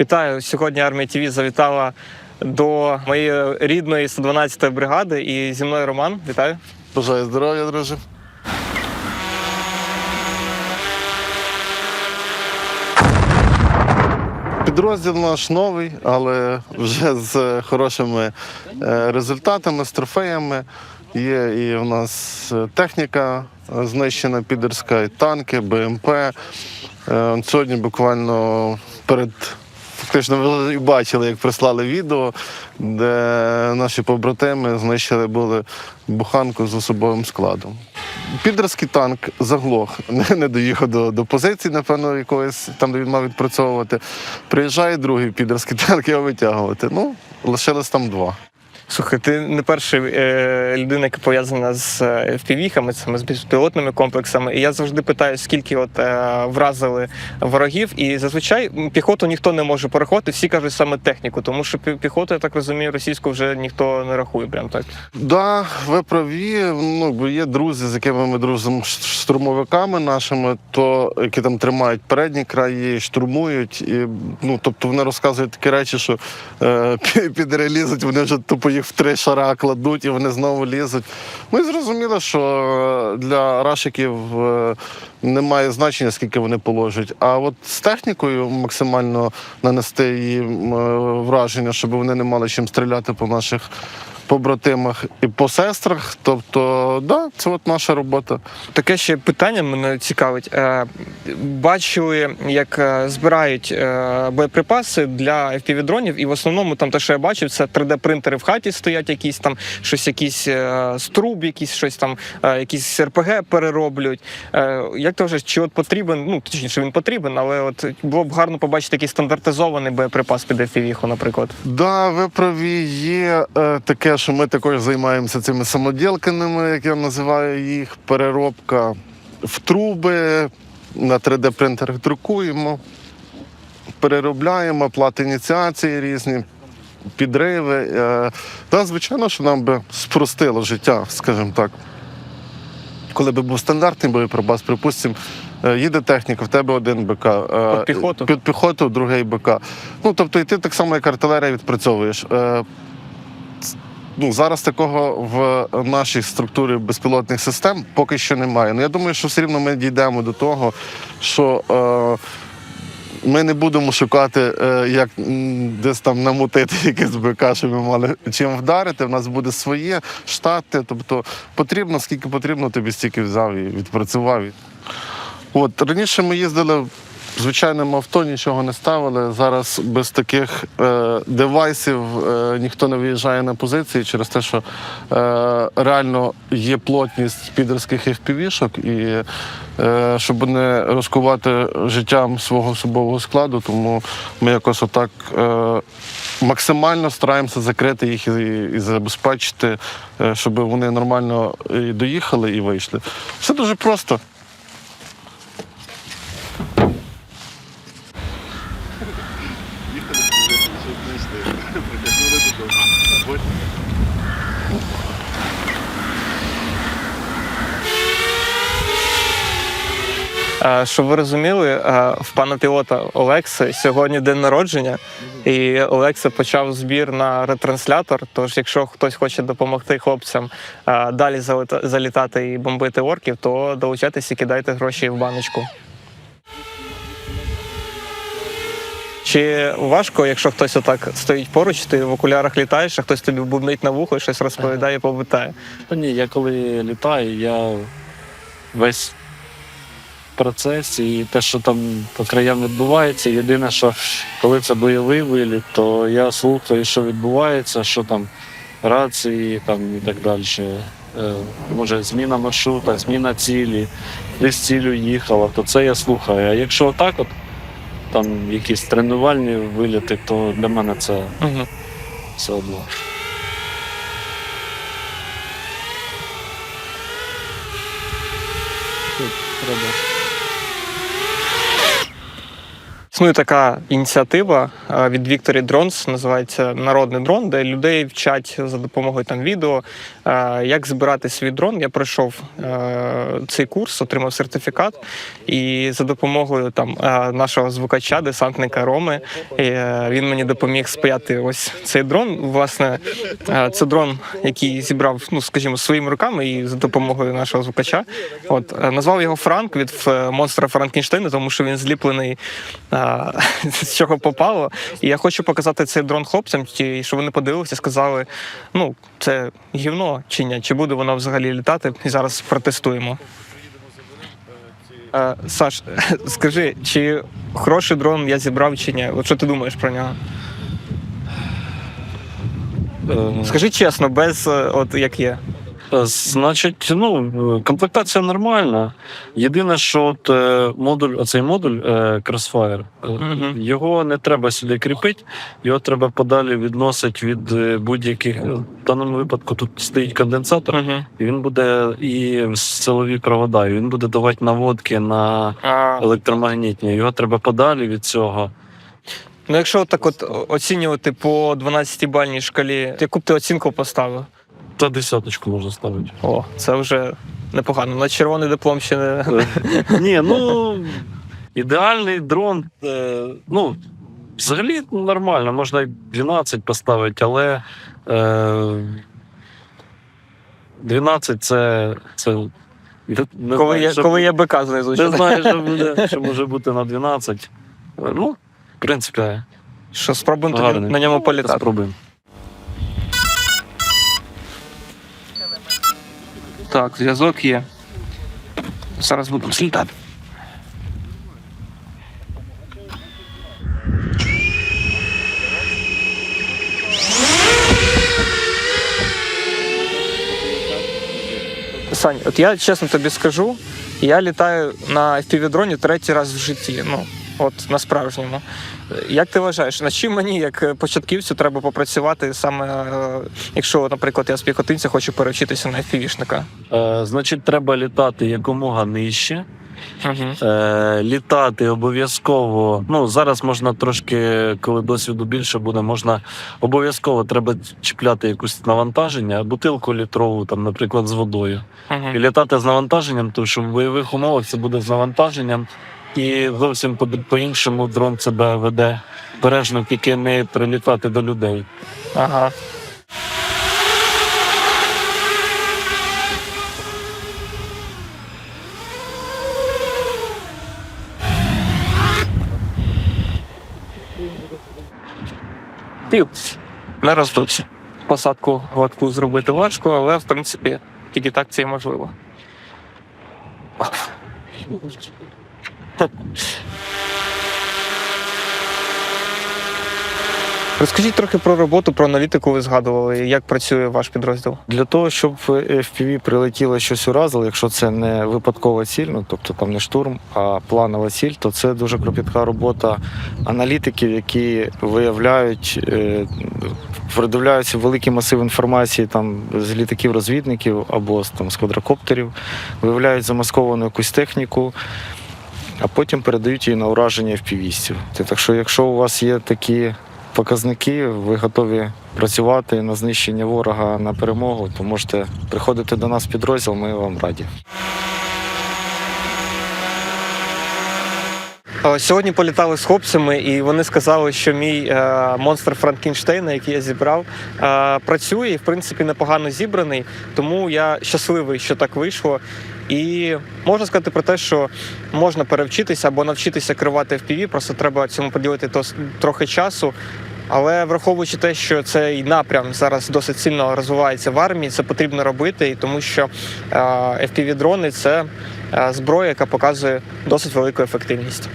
Вітаю! Сьогодні армія ТВ завітала до моєї рідної 112-ї бригади. І зі мною Роман. Вітаю. Бажаю здоров'я, друже. Підрозділ наш новий, але вже з хорошими е, результатами, з трофеями. Є і в нас е, техніка знищена підерська, і танки, БМП. Е, Сьогодні буквально перед фактично ви бачили, як прислали відео, де наші побратими знищили були буханку з особовим складом. Підразкий танк заглох, не, доїхав до, до позиції, напевно, якоїсь там, де він мав відпрацьовувати. Приїжджає другий підразкий танк його витягувати. Ну, лишилось там два. Слухай, ти не перша е, людина, яка пов'язана з е, FPV-хами, саме з безпілотними комплексами. І я завжди питаю, скільки от е, вразили ворогів. І зазвичай піхоту ніхто не може порахувати, всі кажуть саме техніку, тому що піхоту, я так розумію, російську вже ніхто не рахує. Прям так. Да, ви праві. Ну, є друзі, з якими ми дружимо з штурмовиками нашими, то які там тримають передні краї, штурмують. І, ну, тобто вони розказують такі речі, що е, пі- підрелізуть, вони вже тупо їх в три шара кладуть і вони знову лізуть. Ми зрозуміли, що для рашиків е, немає значення, скільки вони положать. А от з технікою максимально нанести їм е, враження, щоб вони не мали чим стріляти по наших побратимах і по сестрах. Тобто, да, це от наша робота. Таке ще питання мене цікавить. Е, Бачили, як е, збирають е, боєприпаси для FPV-дронів, і в основному там те, що я бачив, це 3D-принтери в хаті стоять, якісь там щось, якісь струб, якісь щось там, якісь РПГ перероблюють. Як ти вважаєш, чи от потрібен, ну точніше він потрібен, але от було б гарно побачити такий стандартизований боєприпас під FPV, наприклад. Да, ви праві, є е, таке, що ми також займаємося цими самоділканими, як я називаю їх, переробка в труби, на 3D-принтерах друкуємо, переробляємо, плати ініціації різні, підриви. Е, да, звичайно, що нам би спростило життя, скажімо так. Коли би був стандартний боєприпас, припустимо, е, їде техніка, в тебе один БК. е, Під піхоту. Під піхоту, другий БК. Ну, тобто, і ти так само, як артилерія, відпрацьовуєш. Ну, зараз такого в нашій структурі безпілотних систем поки що немає. Ну, я думаю, що все рівно ми дійдемо до того, що е, ми не будемо шукати, е, як десь там намутити якийсь БК, щоб ми мали чим вдарити. В нас буде своє штати. Тобто потрібно, скільки потрібно, тобі стільки взяв і відпрацював. От раніше ми їздили звичайним авто, нічого не ставили. Зараз без таких е, девайсів е, ніхто не виїжджає на позиції через те, що е, реально є плотність підерських FPV-шок і е, щоб не розкувати життям свого особового складу, тому ми якось отак. Е, Максимально стараємося закрити їх і, і забезпечити, е, щоб вони нормально і доїхали і вийшли. Все дуже просто. Е, Щоб ви розуміли, в пана пілота Олекси сьогодні день народження, і Олекса почав збір на ретранслятор. Тож, якщо хтось хоче допомогти хлопцям далі залітати і бомбити орків, то долучайтесь і кидайте гроші в баночку. Чи важко, якщо хтось отак стоїть поруч, ти в окулярах літаєш, а хтось тобі бубнить на вухо щось розповідає, повитає? Та ні, я коли літаю, я весь процес і те, що там по краям відбувається. Єдине, що коли це бойовий виліт, то я слухаю, що відбувається, що там рації там і так далі. Е, Може, зміна маршрута, зміна цілі, десь цілю їхала, то це я слухаю. А якщо так, от там якісь тренувальні виліти, то для мене це Угу. все одно. Треба. Існує така ініціатива е, від Victory Drones, називається Народний дрон, де людей вчать за допомогою там відео, е, як збирати свій дрон. Я пройшов е, цей курс, отримав сертифікат, і за допомогою там нашого звукача, десантника Роми, він мені допоміг спаяти ось цей дрон. Власне, це дрон, який зібрав, ну скажімо, своїми руками і за допомогою нашого звукача. От назвав його Франк від монстра Франкенштейна, тому що він зліплений з чого попало. І я хочу показати цей дрон хлопцям, щоб вони подивилися, сказали: ну, це гівно чи ні, чи буде воно взагалі літати. І зараз протестуємо. Е, Саш, скажи, чи хороший дрон я зібрав чи ні? От що ти думаєш про нього? Е, Скажи чесно, без е, от як є. Е, Значить, ну, комплектація нормальна. Єдине, що от е, модуль, оцей модуль е, Crossfire, Мгм. його не треба сюди кріпити, його треба подалі відносити від будь-яких. В даному випадку тут стоїть конденсатор, Угу. і він буде і силові провода, і він буде давати наводки на електромагнітні. Його треба подалі від цього. ну якщо так от оцінювати по 12-бальній шкалі, яку б ти оцінку поставив? Та десяточку можна ставити. О, це вже непогано. На червоний диплом ще не. Е, Ні, ну ідеальний дрон. е, Ну, взагалі нормально, можна і 12 поставити, але е, 12 це. це не Коли знаю, є, що- коли є БК знизу. Не знаю, що, буде, що може бути на 12. Е, Ну, в принципі, Що спробуємо тоді гарний. на ньому політати. Спробуємо. Так, зв'язок є. Зараз будемо слітати. Сань, от я чесно тобі скажу, я літаю на FPV-дроні третій раз в житті. Ну, от на справжньому. Як ти вважаєш, на чим мені, як початківцю, треба попрацювати саме, е, якщо, наприклад, я з піхотинця хочу перевчитися на FPV-шника? Е, значить, треба літати якомога нижче. Угу. Е, літати обов'язково. Ну зараз можна трошки, коли досвіду більше буде, можна обов'язково треба чіпляти якусь навантаження, бутилку літрову, там, наприклад, з водою. І літати з навантаженням, тому що в бойових умовах це буде з навантаженням, і зовсім по- по-іншому дрон себе веде бережно, тільки не прилітати до людей. Ага. Не роздувся. Посадку гладку зробити важко, але в принципі тільки так це і можливо. Розкажіть трохи про роботу, про аналітику ви згадували, як працює ваш підрозділ. Для того, щоб в FPV прилетіло щось уразило, якщо це не випадкова ціль, ну тобто там не штурм, а планова ціль, то це дуже кропітка робота аналітиків, які виявляють, е, продивляються великий масив інформації там з літаків-розвідників або з там з квадрокоптерів, виявляють замасковану якусь техніку. А потім передають її на ураження в півістів. Так що, якщо у вас є такі показники, ви готові працювати на знищення ворога на перемогу, то можете приходити до нас в підрозділ, ми вам раді. Сьогодні політали з хлопцями, і вони сказали, що мій е, монстр Франкенштейна, який я зібрав, е, працює і в принципі непогано зібраний. Тому я щасливий, що так вийшло. І можна сказати про те, що можна перевчитися або навчитися керувати FPV, просто треба цьому поділити трохи часу. Але враховуючи те, що цей напрям зараз досить сильно розвивається в армії, це потрібно робити, і тому що е, FPV-дрони це е, зброя, яка показує досить велику ефективність.